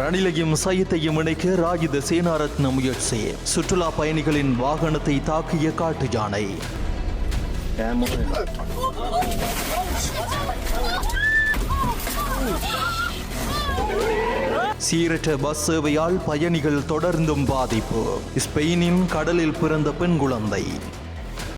ரணிலையும் சையத்தையும் இணைக்க ராஜித சேனாரத்ன முயற்சி. சுற்றுலா பயணிகளின் வாகனத்தை தாக்கிய காட்டு யானை சீரற்ற பஸ் சேவையால் பயணிகள் தொடர்ந்தும் பாதிப்பு. ஸ்பெயினின் கடலில் பிறந்த பெண் குழந்தை.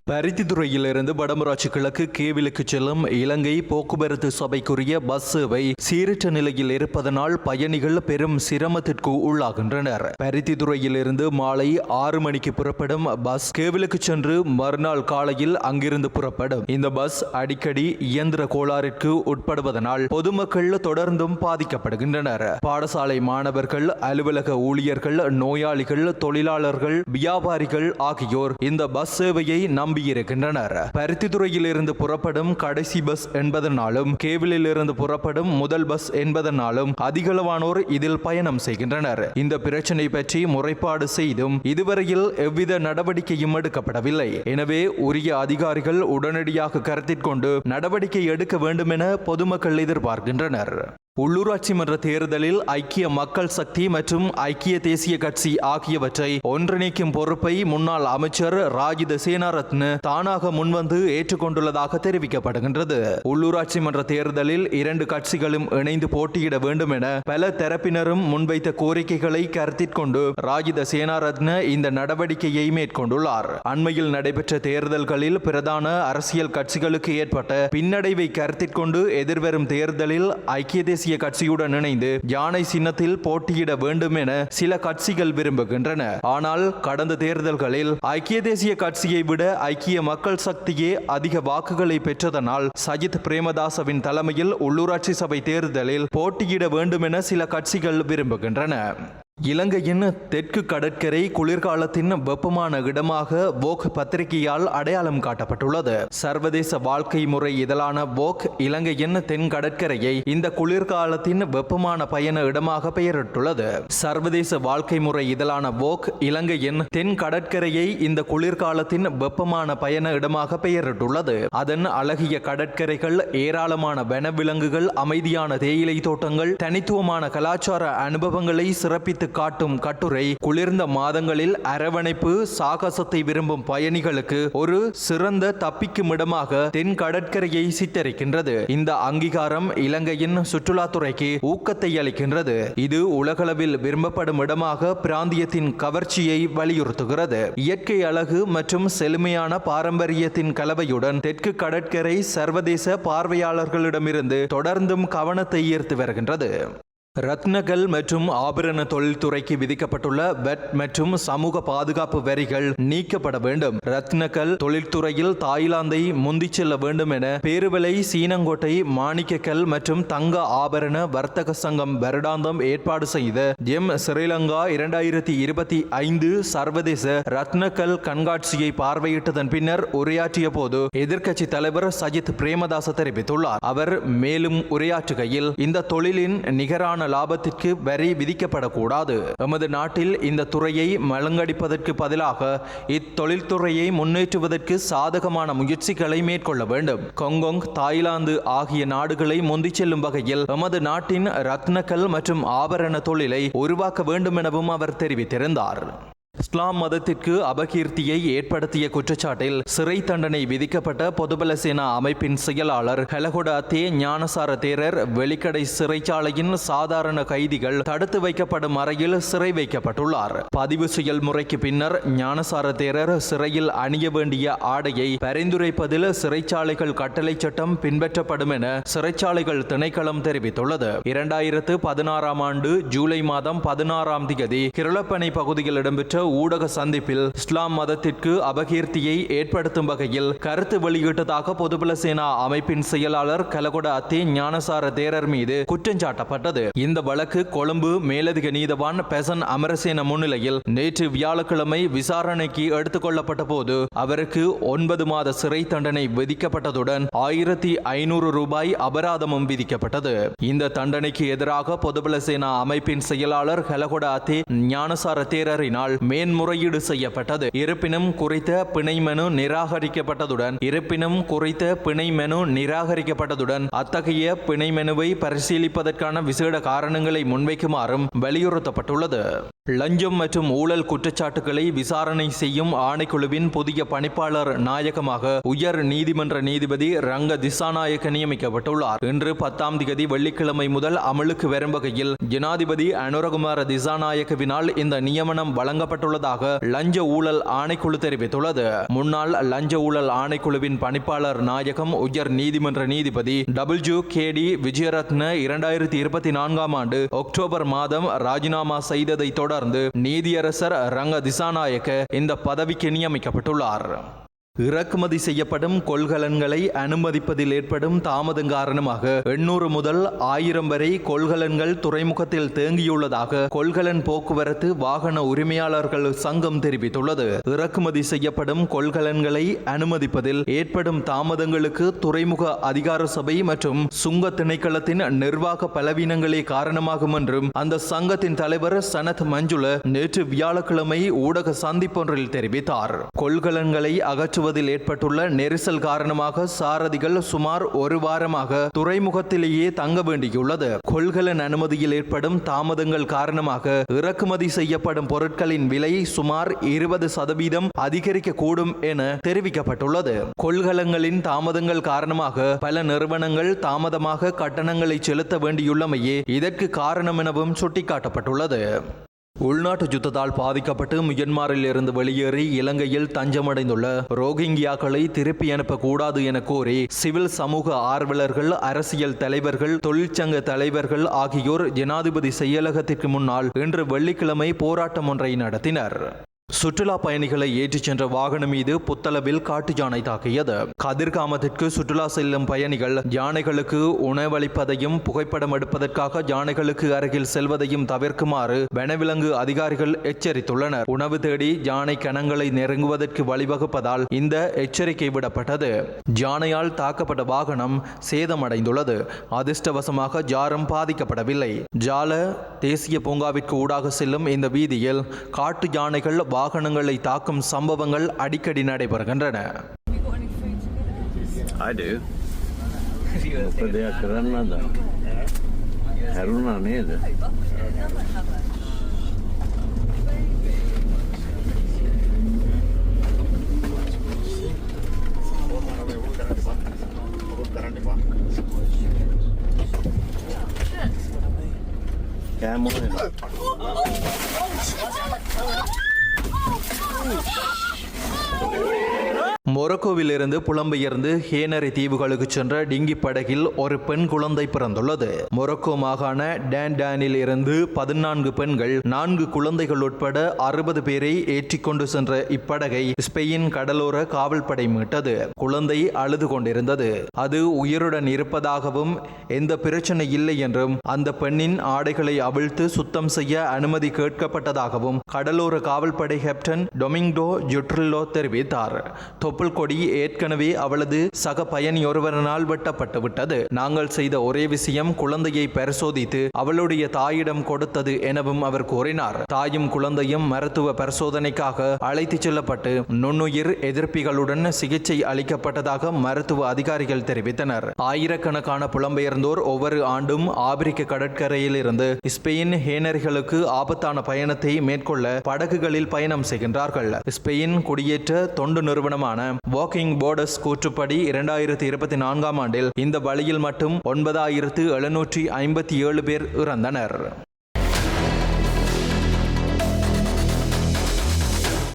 பருத்தித்துறையிலிருந்து வடமராட்சி கிழக்கு கேவிலுக்கு செல்லும் இலங்கை போக்குவரத்து சபைக்குரிய பஸ் சேவை சீரற்ற நிலையில் இருப்பதனால் பயணிகள் பெரும் சிரமத்திற்கு உள்ளாகின்றனர். பருத்தித்துறையிலிருந்து மாலை ஆறு மணிக்கு புறப்படும் பஸ் கேவிலுக்கு சென்று மறுநாள் காலையில் அங்கிருந்து புறப்படும். இந்த பஸ் அடிக்கடி இயந்திர கோளாறிற்கு உட்படுவதனால் பொதுமக்கள் தொடர்ந்தும் பாதிக்கப்படுகின்றனர். பாடசாலை மாணவர்கள் அலுவலக ஊழியர்கள் நோயாளிகள் தொழிலாளர்கள் வியாபாரிகள் ஆகியோர் இந்த பஸ் சேவையை நம்பியிருக்கின்றனர் பருத்தித்துறையில் இருந்து புறப்படும் கடைசி பஸ் என்பதனாலும் கேவிலில் இருந்து புறப்படும் முதல் பஸ் என்பதனாலும் அதிகளவானோர் இதில் பயணம் செய்கின்றனர். இந்த பிரச்சனை பற்றி முறைப்பாடு செய்தும் இதுவரையில் எவ்வித நடவடிக்கையும் எடுக்கப்படவில்லை. எனவே உரிய அதிகாரிகள் உடனடியாக கருத்திற்கொண்டு நடவடிக்கை எடுக்க வேண்டும் என பொதுமக்கள் எதிர்பார்க்கின்றனர். உள்ளூராட்சி மன்ற தேர்தலில் ஐக்கிய மக்கள் சக்தி மற்றும் ஐக்கிய தேசிய கட்சி ஆகியவற்றை ஒன்றிணைக்கும் பொறுப்பை முன்னாள் அமைச்சர் ராஜித சேனாரத்ன தானாக முன்வந்து ஏற்றுக்கொண்டுள்ளதாக தெரிவிக்கப்படுகின்றது. உள்ளூராட்சி மன்ற தேர்தலில் இரண்டு கட்சிகளும் இணைந்து போட்டியிட வேண்டும் என பல தரப்பினரும் முன்வைத்த கோரிக்கைகளை கருத்திற்கொண்டு ராஜித சேனாரத்ன இந்த நடவடிக்கையை மேற்கொண்டுள்ளார். அண்மையில் நடைபெற்ற தேர்தல்களில் பிரதான அரசியல் கட்சிகளுக்கு ஏற்பட்ட பின்னடைவை கருத்திற்கொண்டு எதிர்வரும் தேர்தலில் ஐக்கிய தேசிய கட்சியுடன் இணைந்து யானை சின்னத்தில் போட்டியிட வேண்டும் என சில கட்சிகள் விரும்புகின்றன. ஆனால் கடந்த தேர்தல்களில் ஐக்கிய தேசிய கட்சியை விட ஐக்கிய மக்கள் சக்தியே அதிக வாக்குகளை பெற்றதனால் சஜித் பிரேமதாசவின் தலைமையில் உள்ளூராட்சி சபை தேர்தலில் போட்டியிட வேண்டும் என சில கட்சிகள் விரும்புகின்றன. இலங்கையின் தெற்கு கடற்கரை குளிர்காலத்தின் வெப்பமான இடமாக வோக் பத்திரிகையால் அடையாளம் காட்டப்பட்டுள்ளது. சர்வதேச வாழ்க்கை முறை இதழான வோக் இலங்கையின் தென் கடற்கரையை இந்த குளிர்காலத்தின் வெப்பமான பயண இடமாக பெயரிட்டுள்ளது. சர்வதேச வாழ்க்கை முறை இதழான வோக் இலங்கையின் தென் கடற்கரையை இந்த குளிர்காலத்தின் வெப்பமான பயண இடமாக பெயரிட்டுள்ளது. அதன் அழகிய கடற்கரைகள் ஏராளமான வனவிலங்குகள் அமைதியான தேயிலை தோட்டங்கள் தனித்துவமான கலாச்சார அனுபவங்களை சிறப்பித்து காட்டும் கட்டுரை குளிர்ந்த மாதங்களில் அரவணைப்பு சாகசத்தை விரும்பும் பயணிகளுக்கு ஒரு சிறந்த தப்பிக்கும் இடமாக தென் கடற்கரையை சித்தரிக்கின்றது. இந்த அங்கீகாரம் இலங்கையின் சுற்றுலாத்துறைக்கு ஊக்கத்தை அளிக்கின்றது. இது உலகளவில் விரும்பப்படும் இடமாக பிராந்தியத்தின் கவர்ச்சியை வலியுறுத்துகிறது. இயற்கை அழகு மற்றும் செழுமையான பாரம்பரியத்தின் கலவையுடன் தெற்கு கடற்கரை சர்வதேச பார்வையாளர்களிடமிருந்து தொடர்ந்தும் கவனத்தை ஈர்த்து வருகின்றது. ரத்னகல் மற்றும் ஆபரண தொழில்துறைக்கு விதிக்கப்பட்டுள்ள வெட் மற்றும் சமூக பாதுகாப்பு வரிகள் நீக்கப்பட வேண்டும். ரத்னகல் தொழில்துறையில் தாய்லாந்தை முந்திச் செல்ல வேண்டும் என பேருவலை சீனங்கோட்டை மாணிக்கக்கல் மற்றும் தங்க ஆபரண வர்த்தக சங்கம் வருடாந்தம் ஏற்பாடு செய்த எம். ஸ்ரீலங்கா இரண்டாயிரத்தி இருபத்தி ஐந்து சர்வதேச ரத்னகல் கண்காட்சியை பார்வையிட்டதன் பின்னர் உரையாற்றிய போது எதிர்க்கட்சி தலைவர் சஜித் பிரேமதாச தெரிவித்துள்ளார். அவர் மேலும் உரையாற்றுகையில் இந்த தொழிலின் நிகரான லாபத்திற்கு வரி விதிக்கப்படக்கூடாது. எமது நாட்டில் இந்த துறையை மலங்கடிப்பதற்கு பதிலாக இத்தொழில்துறையை முன்னேற்றுவதற்கு சாதகமான முயற்சிகளை மேற்கொள்ள வேண்டும். கொங்கொங் தாய்லாந்து ஆகிய நாடுகளை முந்திச் செல்லும் வகையில் எமது நாட்டின் ரத்னக்கல் மற்றும் ஆபரண தொழிலை உருவாக்க வேண்டும் எனவும் அவர் தெரிவித்திருந்தார். இஸ்லாம் மதத்திற்கு அபகீர்த்தியை ஏற்படுத்திய குற்றச்சாட்டில் சிறை தண்டனை விதிக்கப்பட்ட பொதுபல சேனா அமைப்பின் செயலாளர் ஹெலகுடாத்தே ஞானசார தேரர் வெளிக்கடை சிறைச்சாலையின் சாதாரண கைதிகள் தடுத்து வைக்கப்படும் அறையில் சிறை வைக்கப்பட்டுள்ளார். பதிவு செயல்முறைக்கு பின்னர் ஞானசார தேரர் சிறையில் அணிய வேண்டிய ஆடையை பரிந்துரைப்பதில் சிறைச்சாலைகள் கட்டளை சட்டம் பின்பற்றப்படும் என சிறைச்சாலைகள் திணைக்களம் தெரிவித்துள்ளது. இரண்டாயிரத்து பதினாறாம் ஆண்டு ஜூலை மாதம் பதினாறாம் தேதி கிருளப்பனை பகுதியில் இடம்பெற்ற ஊடக சந்திப்பில் இஸ்லாம் மதத்திற்கு அபகீர்த்தியை ஏற்படுத்தும் வகையில் கருத்து வெளியிட்டதாக பொதுபல சேனா அமைப்பின் செயலாளர் கலகொட அத்தே ஞானசார தேரர் மீது குற்றஞ்சாட்டப்பட்டது இந்த வழக்கு கொழும்பு மேலதிக நீதவான் பெசன் அமரசேன முன்னிலையில் நேற்று வியாழக்கிழமை விசாரணைக்கு எடுத்துக் கொள்ளப்பட்ட போது அவருக்கு ஒன்பது மாத சிறை தண்டனை விதிக்கப்பட்டதுடன் ஆயிரத்தி ஐநூறு ரூபாய் அபராதமும் விதிக்கப்பட்டது. இந்த தண்டனைக்கு எதிராக பொதுபல சேனா அமைப்பின் செயலாளர் ஹெலகொட அத்தே ஞானசார தேரரினால் மேன்முறையீடு செய்யப்பட்டது. இருப்பினும் குறித்த பிணை மனு நிராகரிக்கப்பட்டதுடன் இருப்பினும் குறித்த பிணை மனு நிராகரிக்கப்பட்டதுடன் அத்தகைய பிணை மனுவை பரிசீலிப்பதற்கான விசேட காரணங்களை முன்வைக்குமாறும் வலியுறுத்தப்பட்டுள்ளது. லஞ்சம் மற்றும் ஊழல் குற்றச்சாட்டுகளை விசாரணை செய்யும் ஆணைக்குழுவின் புதிய பணிப்பாளர் நாயகமாக உயர் நீதிமன்ற நீதிபதி ரங்க திசாநாயக்க நியமிக்கப்பட்டுள்ளார். இன்று பத்தாம் திகதி வெள்ளிக்கிழமை முதல் அமலுக்கு வரும் வகையில் ஜனாதிபதி அனுரகுமார திசாநாயக்கவினால் இந்த நியமனம் செய்யப்பட்டுள்ளதாக லஞ்ச ஊழல் ஆணைக்குழு தெரிவித்துள்ளது. முன்னாள் லஞ்ச ஊழல் ஆணைக்குழுவின் பணிப்பாளர் நாயகம் உயர் நீதிமன்ற நீதிபதி டபிள்யூ கே டி விஜயரத்ன இரண்டாயிரத்தி இருபத்தி நான்காம் ஆண்டு அக்டோபர் மாதம் ராஜினாமா செய்ததை தொடர்ந்து நீதியரசர் ரங்க திசாநாயக்க இந்த பதவிக்கு நியமிக்கப்பட்டுள்ளார். இறக்குமதி செய்யப்படும் கொள்கலன்களை அனுமதிப்பதில் ஏற்படும் தாமதம் காரணமாக எண்ணூறு முதல் ஆயிரம் வரை கொள்கலன்கள் துறைமுகத்தில் தேங்கியுள்ளதாக கொள்கலன் போக்குவரத்து வாகன உரிமையாளர்கள் சங்கம் தெரிவித்துள்ளது. இறக்குமதி செய்யப்படும் கொள்கலன்களை அனுமதிப்பதில் ஏற்படும் தாமதங்களுக்கு துறைமுக அதிகார சபை மற்றும் சுங்க திணைக்களத்தின் நிர்வாக பலவீனங்களே காரணமாகும் என்றும் அந்த சங்கத்தின் தலைவர் சனத் மஞ்சுள நேற்று வியாழக்கிழமை ஊடக சந்திப்பொன்றில் தெரிவித்தார். கொள்கலன்களை அகற்றுவதில் ஏற்பட்டுள்ள நெரிசல் காரணமாக சாரதிகள் சுமார் ஒரு வாரமாக துறைமுகத்திலேயே தங்க வேண்டியுள்ளது. கொள்கலன் அனுமதியில் ஏற்படும் தாமதங்கள் காரணமாக இறக்குமதி செய்யப்படும் பொருட்களின் விலை சுமார் இருபது சதவீதம் அதிகரிக்க கூடும் என தெரிவிக்கப்பட்டுள்ளது. கொள்கலங்களின் தாமதங்கள் காரணமாக பல நிறுவனங்கள் தாமதமாக கட்டணங்களை செலுத்த வேண்டியுள்ளமையே இதற்கு காரணம் எனவும் சுட்டிக்காட்டப்பட்டுள்ளது. உள்நாட்டு யுத்தத்தால் பாதிக்கப்பட்டு மியன்மாரில் இருந்து வெளியேறி இலங்கையில் தஞ்சமடைந்துள்ள ரோஹிங்கியாக்களை திருப்பி அனுப்பக்கூடாது என கோரி சிவில் சமூக ஆர்வலர்கள் அரசியல் தலைவர்கள் தொழிற்சங்க தலைவர்கள் ஆகியோர் ஜனாதிபதி செயலகத்திற்கு முன்னால் இன்று வெள்ளிக்கிழமை போராட்டம் ஒன்றை நடத்தினர். சுற்றுலா பயணிகளை ஏற்றிச் சென்ற வாகனம் மீது புத்தளவில் காட்டு யானை தாக்கியது. கதிர்காமத்திற்கு சுற்றுலா செல்லும் பயணிகள் யானைகளுக்கு உணவளிப்பதையும் புகைப்படம் எடுப்பதற்காக யானைகளுக்கு அருகில் செல்வதையும் தவிர்க்குமாறு வனவிலங்கு அதிகாரிகள் எச்சரித்துள்ளனர். உணவு தேடி யானை கணங்களை நெருங்குவதற்கு வழிவகுப்பதால் இந்த எச்சரிக்கை விடப்பட்டது. யானையால் தாக்கப்பட்ட வாகனம் சேதமடைந்துள்ளது. அதிர்ஷ்டவசமாக ஜாரம் பாதிக்கப்படவில்லை. ஜால தேசிய பூங்காவிற்கு ஊடாக செல்லும் இந்த வீதியில் காட்டு யானைகள் வாகனங்களை தாக்கும் சம்பவங்கள் அடிக்கடி நடைபெறுகின்றன I do. Oh, மொரக்கோவிலிருந்து புலம்பெயர்ந்து ஹேனரி தீவுகளுக்கு சென்ற டிங்கி படகில் ஒரு பெண் குழந்தை பிறந்துள்ளது. மொரக்கோ மாகாண டேன்டானில் இருந்து பதினான்கு பெண்கள் நான்கு குழந்தைகள் உட்பட அறுபது பேரை ஏற்றிக்கொண்டு சென்ற இப்படகை ஸ்பெயின் கடலோர காவல்படை மீட்டது. குழந்தை அழுது கொண்டிருந்தது. அது உயிருடன் இருப்பதாகவும் எந்த பிரச்சனை இல்லை என்றும் அந்த பெண்ணின் ஆடைகளை அவிழ்த்து சுத்தம் செய்ய அனுமதி கேட்கப்பட்டதாகவும் கடலோர காவல்படை கேப்டன் டொமிங்டோ ஜுட்ரில்லோ தெரிவித்தார். தொப்புள் கொடி ஏற்கனவே அவளது சக பயணி ஒருவரனால் நாங்கள் செய்த ஒரே விஷயம் குழந்தையை பரிசோதித்து அவளுடைய தாயிடம் கொடுத்தது எனவும் அவர் கூறினார். தாயும் குழந்தையும் மருத்துவ பரிசோதனைக்காக அழைத்துச் செல்லப்பட்டு நுண்ணுயிர் எதிர்ப்பிகளுடன் சிகிச்சை அளிக்கப்பட்டதாக மருத்துவ அதிகாரிகள் தெரிவித்தனர். ஆயிரக்கணக்கான புலம்பெயர்ந்தோர் ஒவ்வொரு ஆண்டும் ஆப்பிரிக்க கடற்கரையில் இருந்து ஸ்பெயின் ஹேனர்களுக்கு ஆபத்தான பயணத்தை மேற்கொள்ள படகுகளில் பயணம் செய்கின்றார்கள். ஸ்பெயின் குடியேற்ற தொண்டு நிறுவனமான வாக்கிங் போர்டர்ஸ் கூற்றுப்படி இரண்டாயிரத்தி இருபத்தி நான்காம் ஆண்டில் இந்த வழியில் மட்டும் ஒன்பதாயிரத்து எழுநூற்றி ஐம்பத்தி ஏழு பேர் இறந்தனர்.